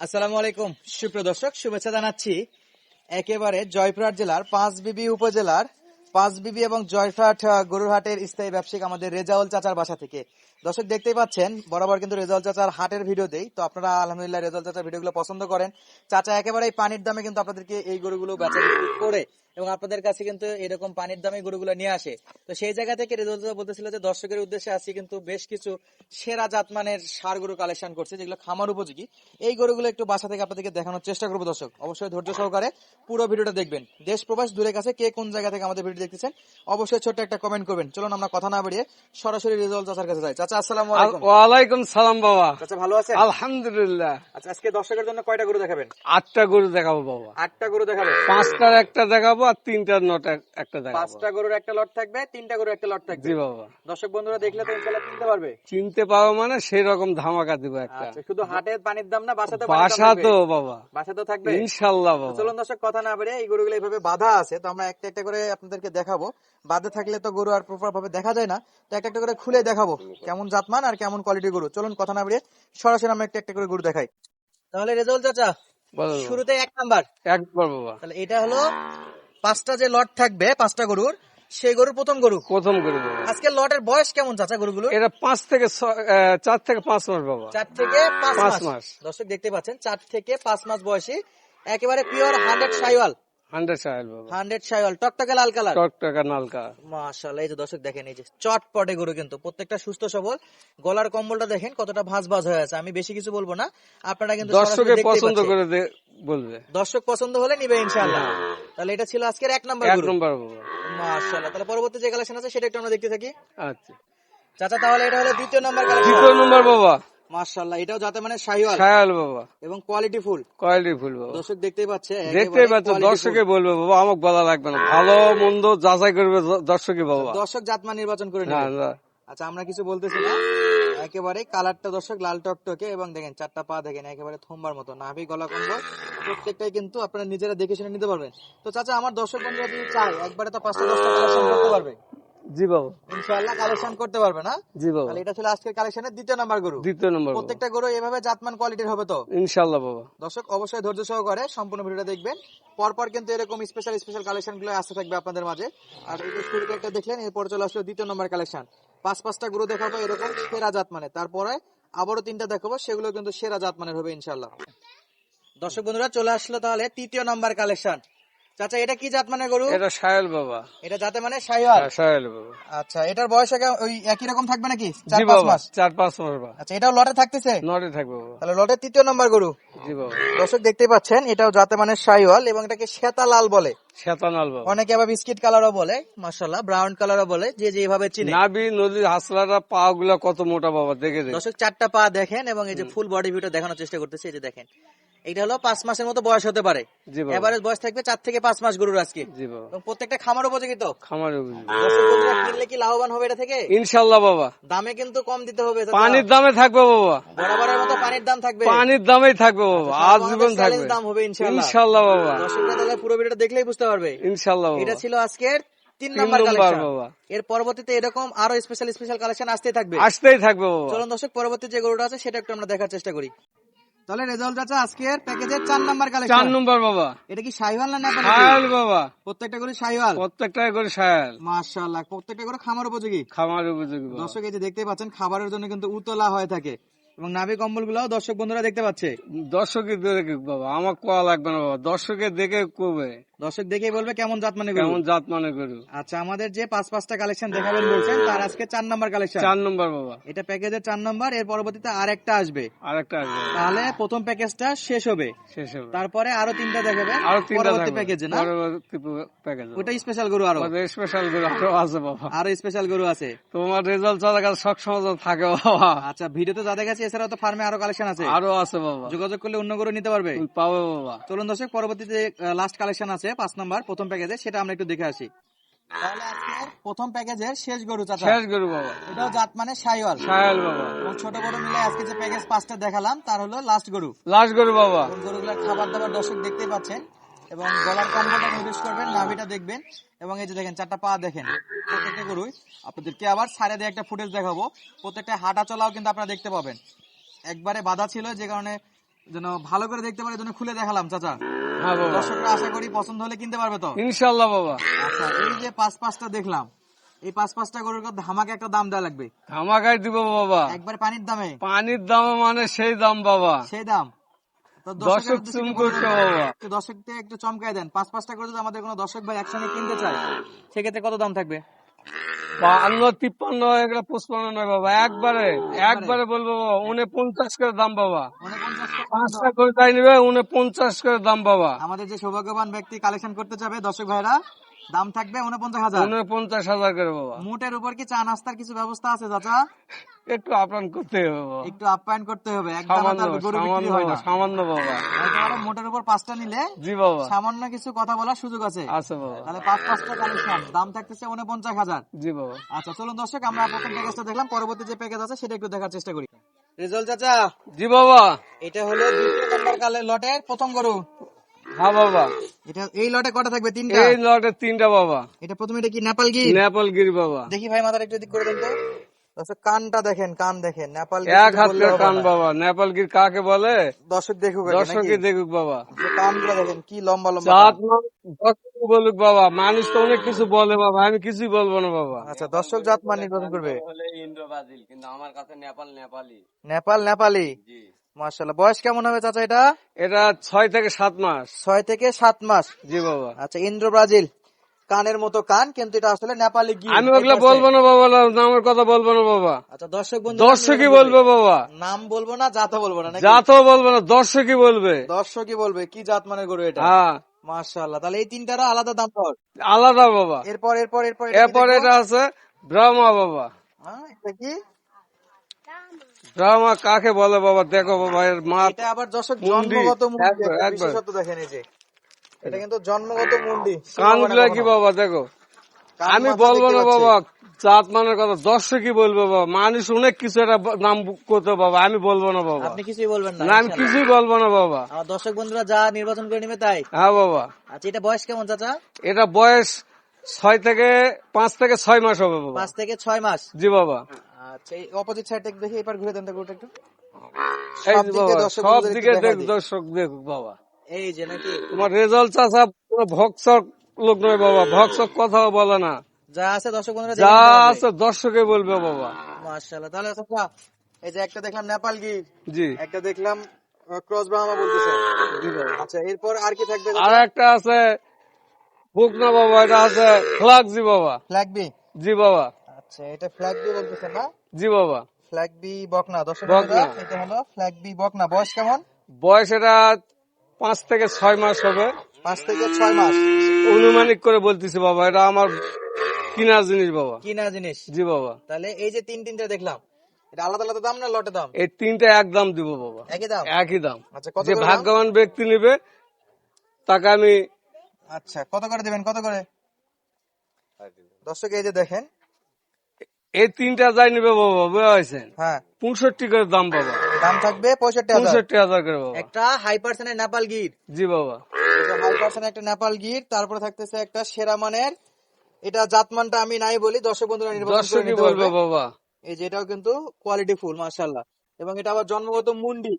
আসসালামু আলাইকুম। সুপ্রিয় দর্শক শুভেচ্ছা জানাচ্ছি একেবারে জয়পুরহাট জেলার পাঁচ বিবি উপজেলার পাঁচ বিবি এবং জয়পুরহাট আহ, গরুর হাটের স্থায়ী ব্যবসায়িক আমাদের রেজাউল চাচার বাসা থেকে। দর্শক দেখতেই পাচ্ছেন বরাবর কিন্তু রেজাউল চাচার হাটের ভিডিও দেই। তো আপনারা আলহামদুলিল্লাহ রেজাউল চাচার ভিডিওগুলো পছন্দ করেন। চাচা একেবারে পানির দামে কিন্তু আপনাদেরকে এই গরুগুলো বেচা করে এবং আপনাদের কাছে কিন্তু এরকম পানির দামে গরুগুলো নিয়ে আসে। তো সেই জায়গা থেকে রেজাউল চাচা বলতেছিল যে দর্শকের উদ্দেশ্যে আসি কিন্তু বেশ কিছু সেরা জাতমানের সার গরু কালেকশন করছে যেগুলো খামার উপযোগী। এই গরুগুলো একটু বাসা থেকে আপনাদেরকে দেখানোর চেষ্টা করব দর্শক। অবশ্যই ধৈর্য সহকারে পুরো ভিডিওটা দেখবেন। দেশ প্রবাস দূরে কাছে কে কোন জায়গা থেকে আমাদের ভিডিও দেখতেছেন অবশ্যই ছোট্ট একটা কমেন্ট করবেন। চলুন আমরা কথা না বাড়িয়ে সরাসরি রেজাল্ট চাচার কাছে যাই। চাচা আসসালামু আলাইকুম। ওয়ালাইকুম সালাম বাবা। চাচা ভালো আছেন? আলহামদুলিল্লাহ। আচ্ছা আজকে দর্শকের জন্য কয়টা গরু দেখাবেন? আটটা গরু দেখাবো বাবা। আটটা গরু দেখাবেন? পাঁচটার একটা দেখাবো আর তিনটার নটা একটা দেখাবো। পাঁচটা গরুর একটা লট থাকবে তিনটা গরুর একটা লট থাকবে। জি বাবা। দর্শক বন্ধুরা দেখলে তো ইনশাল্লাহ কিনতে পারবে। চিনতে পারো মানে সেই রকম ধামাকা দিব একটা। আচ্ছা শুধু হাটের পানির দাম না বাসাতে বাসা তো বাবা। বাসা তো থাকবে। ইনশাল্লাহ তো বাবা চলুন দর্শক কথা না বেরিয়ে এই গরুগুলো এইভাবে বাধা আছে তো আমরা একটা একটা করে আপনাদেরকে দেখাবো। বাধা থাকলে তো গরু আর প্রপার ভাবে দেখা যায় না। তো একটা একটা করে খুলে দেখাবো কেমন জাতমান আর কেমন কোয়ালিটির গরু। চলুন কথা না বেরিয়ে সরাসরি আমরা একটা একটা করে গরু দেখাই। তাহলে রেজাল্ট চাচা শুরুতে এক নাম্বার। একবার বাবা। তাহলে এটা হলো পাঁচটা যে লট থাকবে পাঁচটা গরুর সেই গরুর প্রথম গরু। প্রথম গরু আজকে লটের বয়স কেমন চাচা গরুগুলো এটা পাঁচ থেকে চার থেকে পাঁচ মাস বাবা। চার থেকে পাঁচ মাস। দর্শক দেখতে পাচ্ছেন চার থেকে পাঁচ মাস বয়সী একেবারে পিওর হান্ড্রেড সাইওয়াল। হান্ড্রেড সাহেল হান্ড্রেড সাইওয়াল টকটকে লাল কালার। টকটকা নালকা মাশাআল্লাহ এই যে দর্শক দেখেন এই যে চটপটে গরু কিন্তু প্রত্যেকটা সুস্থ সবল। গলার কম্বলটা দেখেন কতটা ভাঁজ ভাঁজ হয়ে আছে আমি বেশি কিছু বলব না। আপনারা কিন্তু দর্শকে পছন্দ করে বলবে। দর্শক পছন্দ হলে নিবে ইনশাআল্লাহ। তাহলে এটা ছিল আজকের এক নাম্বার এক গরু। মাশাআল্লাহ তাহলে পরবর্তী যে কালেকশন আছে সেটা একটু আমরা দেখতে থাকি। আচ্ছা। চাচা তাহলে এটা হলো দ্বিতীয় নাম্বার দ্বিতীয় নম্বর বাবা। মাশাআল্লাহ এটাও যাতে মানে শাহিওয়াল। বাবা। এবং কোয়ালিটি ফুল কোয়ালিটি ফুল বাবা। দর্শক দেখতেই পাচ্ছে দেখতেই পাচ্ছ দর্শকে বলবে বাবা আমাকে বলা লাগবে না। ভালো মন্দ যাচাই করবে দ- দর্শকই বাবা। দর্শক জাতমান নির্বাচন করে নেবে। আচ্ছা আমরা কিছু বলতেছি না। একেবারে কালারটা দর্শক লাল টকটকে এবং দেখেন চারটা পা দেখেন একেবারে থম্বার মতো নাভি গলা কম্বল। প্রত্যেকটাই কিন্তু আপনারা নিজেরা দেখে শুনে নিতে পারবেন। তো চাচা আমার দর্শক বন্ধুরা যদি চায় একবারে তো পাঁচটা দশটা কালেকশন করতে পারবে জি বাবা। ইনশাআল্লাহ কালেকশন করতে পারবে না? জি বাবা। তাহলে এটা ছিল আজকের কালেকশনের দ্বিতীয় নাম্বার গরু। দ্বিতীয় নম্বর প্রত্যেকটা গরু এভাবে জাতমান কোয়ালিটির হবে তো? ইনশাল্লাহ বাবা। দর্শক অবশ্যই ধৈর্য সহকারে সম্পূর্ণ ভিডিওটা দেখবেন। পরপর কিন্তু এরকম স্পেশাল স্পেশাল কালেকশনগুলো আসতে থাকবে আপনাদের মাঝে। আর এই শুরুতে একটা দেখলেন এরপর চলে আসলো দ্বিতীয় নম্বর কালেকশন পাঁচ পাঁচটা গরু দেখাবো এরকম সেরা জাত মানে তারপরে আবারও তিনটা দেখাবো সেগুলো কিন্তু সেরা জাত মানের হবে ইনশাল্লাহ দর্শক বন্ধুরা চলে আসলো তাহলে তৃতীয় নাম্বার কালেকশন চাচা এটা কি জাত মানে গরু? এটা সায়াল বাবা। এটা জাতে মানে শাহিওয়াল হ্যাঁ, সায়াল বাবা। আচ্ছা এটার বয়স ওই একই রকম থাকবে নাকি? চার পাঁচ মাস? চার পাঁচ মাস বাবা। আচ্ছা এটাও লটে থাকতেছে? লটে থাকবে বাবা। তাহলে লটের তৃতীয় নম্বর গরু। জি বাবা। দর্শক দেখতেই পাচ্ছেন এটাও জাতে মানে শাহিওয়াল এবং এটাকে শ্বেতা লাল বলে। শেতানাল বাবা। অনেকে আবার বিস্কিট কালারও বলে মাশাল্লাহ ব্রাউন কালারও বলে যে যেভাবে চিনে। নাবি নদীর হাসলাটা পা গুলা কত মোটা বাবা দেখে। দর্শক চারটা পা দেখেন এবং এই যে ফুল বডি ভিউটা দেখানোর চেষ্টা করতেছে এই যে দেখেন। এটা হলো পাঁচ মাসের মতো বয়স হতে পারে। এভারেজ বয়স থাকবে চার থেকে পাঁচ মাস গরুর আজকে। এবং প্রত্যেকটা খামার উপযোগী তো? খামারে বুঝি কিনলে কি লাভবান হবে এটা থেকে? ইনশাল্লাহ বাবা। দামে কিন্তু কম দিতে হবে পানির দামে থাকবে বাবা। বরাবরের মতো পানির দাম থাকবে। পানির দামেই থাকবে বাবা সারা আজীবন থাকবে। দাম হবে ইনশাল্লাহ। ইনশাল্লাহ বাবা। দর্শকরা তাহলে পুরো ভিডিওটা দেখলেই বুঝতে পারবে। ইনশাল্লাহ এটা ছিল আজকের তিন নাম্বার কালেকশন এর পরবর্তীতে এরকম আরও স্পেশাল স্পেশাল কালেকশন আসতে থাকবে। আসতেই থাকবে চলুন দর্শক পরবর্তী যে গরুটা আছে সেটা একটু আমরা দেখার চেষ্টা করি। তাহলে রেজাল্ট আছে আজকের প্যাকেজের চার নাম্বার চার কালেকশন নম্বর বাবা। এটা কি না নেপালি? বাবা। প্রত্যেকটা করে প্রত্যেকটা করে মাশাআল্লাহ প্রত্যেকটা করে খামার উপযোগী। খামার উপযোগী দর্শক এই যে দেখতে পাচ্ছেন খাবারের জন্য কিন্তু উতলা হয়ে থাকে। এবং নাভি কম্বল গুলাও দর্শক বন্ধুরা দেখতে পাচ্ছে। দর্শকের দেখে বাবা আমার কোয়া লাগবে না বাবা। দর্শকের দেখে কবে দর্শক দেখেই বলবে কেমন জাত মানে কেমন জাত মানে গরু? আচ্ছা আমাদের যে পাঁচ পাঁচটা কালেকশন দেখাবেন বলছেন তার আজকে চার নাম্বার কালেকশন চার নম্বর বাবা। এটা প্যাকেজের চার নাম্বার এর পরবর্তীতে আর একটা আসবে। আর একটা আসবে। তাহলে প্রথম প্যাকেজটা শেষ হবে। শেষ হবে। তারপরে আরও তিনটা দেখাবে আরও পরবর্তী প্যাকেজে না? পরবর্তী প্যাকেজ ওটা স্পেশাল গরু আরও। স্পেশাল গরু আরও আছে বাবা। আরও স্পেশাল গরু আছে। তোমার রেজাল্ট চালা কাছে সবসময় তো থাকে বাবা। আচ্ছা ভিডিওতে যাদের কাছে এছাড়াও তো ফার্মে আরও কালেকশন আছে। আরও আছে বাবা। যোগাযোগ করলে অন্য গরু নিতে পারবে। পাবে বাবা। চলুন দর্শক পরবর্তীতে লাস্ট কালেকশন আছে। পাঁচ নাম্বার প্রথম প্যাকেজে সেটা আমরা একটু দেখে আসি। তাহলে আজকের প্রথম প্যাকেজের শেষ গরু চাচা। শেষ গরু বাবা। এটাও জাত মানে সাইওয়াল সায়াল বাবা। এবং ছোট গরু মিলে আজকে যে প্যাকেজ পাঁচটা দেখালাম তার হলো লাস্ট গরু। লাস্ট গরু বাবা। গরুগুলোর খাবার দাবার দর্শক দেখতে পাচ্ছেন এবং গলার কম্বলটা নোটিস করবেন নাভিটা দেখবেন এবং এই যে দেখেন চারটা পা দেখেন প্রত্যেকটা গরুই। আপনাদেরকে আবার সাইডে দিয়ে একটা ফুটেজ দেখাবো। প্রত্যেকটা হাঁটা চলাও কিন্তু আপনারা দেখতে পাবেন। একবারে বাধা ছিল যে কারণে যেন ভালো করে দেখতে পারে জন্য খুলে দেখালাম চাচা। হ্যাঁ দর্শকরা আশা করি পছন্দ হলে কিনতে পারবে তো? ইনশাল্লাহ বাবা। আচ্ছা এই যে পাঁচ পাঁচটা দেখলাম এই পাঁচ পাঁচটা গরুর ধামাকে একটা দাম দেওয়া লাগবে। ধামাকাই দিব বাবা। একবারে পানির দামে? পানির দাম মানে সেই দাম বাবা। সেই দাম? দর্শক চুম করছে বাবা। দর্শককে একটু চমকায় দেন। পাঁচ পাঁচটা করে যদি আমাদের কোনো দর্শক ভাই একসঙ্গে কিনতে চায় সেক্ষেত্রে কত দাম থাকবে? বান্ন তিপ্পান্ন এগুলো পুষ্পান্ন নয় বাবা। একবারে একবারে বলব বাবা। উনে পঞ্চাশ করে দাম বাবা। মানে পঞ্চাশ পাঁচটা করে তাই নিবে উনে পঞ্চাশ করে দাম বাবা। আমাদের যে সৌভাগ্যবান ব্যক্তি কালেকশন করতে চাবে দর্শক ভাইরা দাম থাকবে উনপঞ্চাশ হাজার। উনে পঞ্চাশ হাজার করে বাবা। মোটের উপর কি চা নাস্তার কিছু ব্যবস্থা আছে চাচা? একটু আপ্রাণ করতে হবে একটু আপ্যায়ন করতে হবে সামান্য বাবা। মোটের উপর পাঁচটা নিলে জি বাবা। সামান্য কিছু কথা বলার সুযোগ আছে। আছে বাবা। তাহলে পাঁচ পাঁচটা কালেকশন দাম থাকতেছে উনপঞ্চাশ হাজার। জি বাবা। আচ্ছা চলুন দর্শক আমরা প্রথম প্যাকেজটা দেখলাম পরবর্তী যে প্যাকেজ আছে সেটা একটু দেখার চেষ্টা করি। রেজাল্ট চাচা জি বাবা। এটা হলো লটের প্রথম গরু। হ্যাঁ বাবা। এটা এই লটে কটা থাকবে? তিনটা? এই লটে তিনটা বাবা। এটা প্রথমে এটা কি নেপাল গির? নেপালগিরি বাবা। দেখি ভাই মাথার একটু দিক করে দেন তো। কানটা দেখেন কান দেখেন। নেপাল এক কান বাবা। নেপালগির কাকে বলে? দর্শক দেখুক আগে দর্শকে দেখুক বাবা। দেখেন কি লম্বা লম্বা বলুক বাবা মানুষ তো অনেক কিছু বলে বাবা আমি কিছুই বলব না বাবা। আচ্ছা দর্শক জাত মান নির্বাচন করবে ইন্দ্র ব্রাজিল কিন্তু আমার কাছে নেপাল নেপালি। নেপাল নেপালি? মাশাল্লাহ বয়স কেমন হবে চাচা এটা? এটা ছয় থেকে সাত মাস। ছয় থেকে সাত মাস। জি বাবা। আচ্ছা ইন্দ্র ব্রাজিল কানের মতো কান কিন্তু এটা আসলে নেপালি গির আমি ওগুলো বলব না বাবা নামের কথা বলব না বাবা। আচ্ছা দর্শক বন্ধু দর্শকই বলবে বাবা। নাম বলব না জাতও বলব না? জাতও বলব না দর্শকই বলবে। দর্শকই বলবে কি জাত মানে গরু এটা? হ্যাঁ। মাশাআল্লাহ তাহলে এই তিনটারও আলাদা দাম আলাদা বাবা। এরপর এরপর এরপর এরপর এটা আছে ব্রাহ্মা বাবা। হ্যাঁ, এটা কি? ব্রাহ্মা কাকে বলে বাবা? দেখো বাবা এর মা এটা আবার দর্শক। জন্মগত মুন্ডি বিশেষত্ব দেখেন এই যে এটা কিন্তু জন্মগত মুন্ডি। কানগুলা কি বাবা দেখো। আমি বলব না বাবা জাত মানের কথা। দর্শকই বলবে বাবা। মানুষ অনেক কিছু একটা নাম করতে বাবা। আমি বলব না বাবা। আপনি কিছুই বলবেন না আমি কিছুই বলব না বাবা। আমার দর্শক বন্ধুরা যা নির্বাচন করে নেবে তাই। হ্যাঁ বাবা। আচ্ছা এটা বয়স কেমন চাচা? এটা বয়স ছয় থেকে পাঁচ থেকে ছয় মাস হবে বাবা। পাঁচ থেকে ছয় মাস? জি বাবা। আচ্ছা এই অপোজিট সাইড থেকে দেখি এবার ঘুরে দেন তো একটু। সব দিকে দর্শক দেখ। দর্শক দেখুক বাবা। এই যে নাকি? তোমার রেজাল্ট পুরো ভক্সক লোক নয় বাবা। ভক্সক কথাও বলে না। যা আছে দর্শক বন্ধুরা যা আছে দর্শকে বলবে বাবা। মাশাআল্লাহ। তাহলে চাচা এই যে একটা দেখলাম নেপাল গির জি। একটা দেখলাম ক্রস ব্রাহ্মা বলতেছে। আচ্ছা এরপর আর কি থাকবে? আর একটা আছে বাবা এটা আছে বাবা। Flag B? জি বাবা। আচ্ছা এটা ফ্ল্যাগ বি বলতেছে না? জি বাবা। ফ্ল্যাগ বি বকনা। দর্শক বন্ধুরা, এটা হলো ফ্ল্যাগ বি বকনা। বয়স কেমন? বয়স এটা পাঁচ থেকে ছয় মাস হবে। পাঁচ থেকে ছয় মাস। অনুমানিক করে বলতেছি বাবা এটা আমার কিনার জিনিস বাবা। কিনা জিনিস। জি বাবা। তাহলে এই যে তিন তিনটা দেখলাম এটা আলাদা আলাদা দাম না লটে দাম? এই তিনটা একদম দিব বাবা। একই দাম? একই দাম। আচ্ছা কত যে ভাগ্যবান ব্যক্তি নিবে তাকে আমি আচ্ছা কত করে দিবেন কত করে? দর্শক এই যে দেখেন। এই তিনটা যাই নিবে বাবা বুঝেছেন হ্যাঁ। পঁয়ষট্টি করে দাম বাবা। দাম থাকবে পঁয়ষট্টি পঁয়ষট্টি হাজার করে বাবা। একটা হাই পার্সেন্টের নেপাল গির জি বাবা। হাই পার্সেন্ট একটা নেপাল গির তারপরে থাকতেছে একটা সেরা মানের এটা জাতমানটা আমি নাই বলি দর্শক বন্ধুরা নির্বাচন বলবে বাবা। এই যে এটাও কিন্তু কোয়ালিটি ফুল মাশাআল্লাহ। এবং এটা আবার জন্মগত মুন্ডি।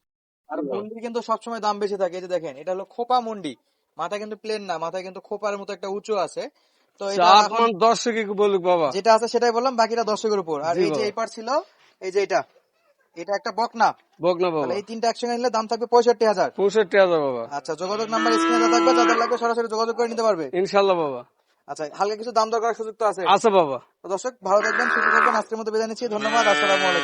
আর মুন্ডি কিন্তু সবসময় দাম বেশি থাকে এই যে দেখেন এটা হলো খোপা মুন্ডি। মাথা কিন্তু প্লেন না মাথায় কিন্তু খোপার মতো একটা উঁচু আছে। তো দর্শকই বলুক বাবা। যেটা আছে সেটাই বললাম বাকিটা দর্শকের উপর। আর এই যে। এই পার ছিল এই যে এটা। এটা একটা বকনা। বক না বাবা এই তিনটা একসঙ্গে নিলে দাম থাকবে পঁয়ষট্টি হাজার। পঁয়ষট্টি হাজার বাবা। আচ্ছা যোগাযোগ নাম্বার স্ক্রিনে থাকবে যাদের লাগবে সরাসরি যোগাযোগ করে নিতে পারবে। ইনশাল্লাহ বাবা। আচ্ছা হালকা কিছু দাম দর করার সুযোগ তো আছে। আচ্ছা বাবা। দর্শক ভালো থাকবেন সুস্থ থাকবেন আজকের মতো বিদায় নিচ্ছি ধন্যবাদ আসসালামু আলাইকুম।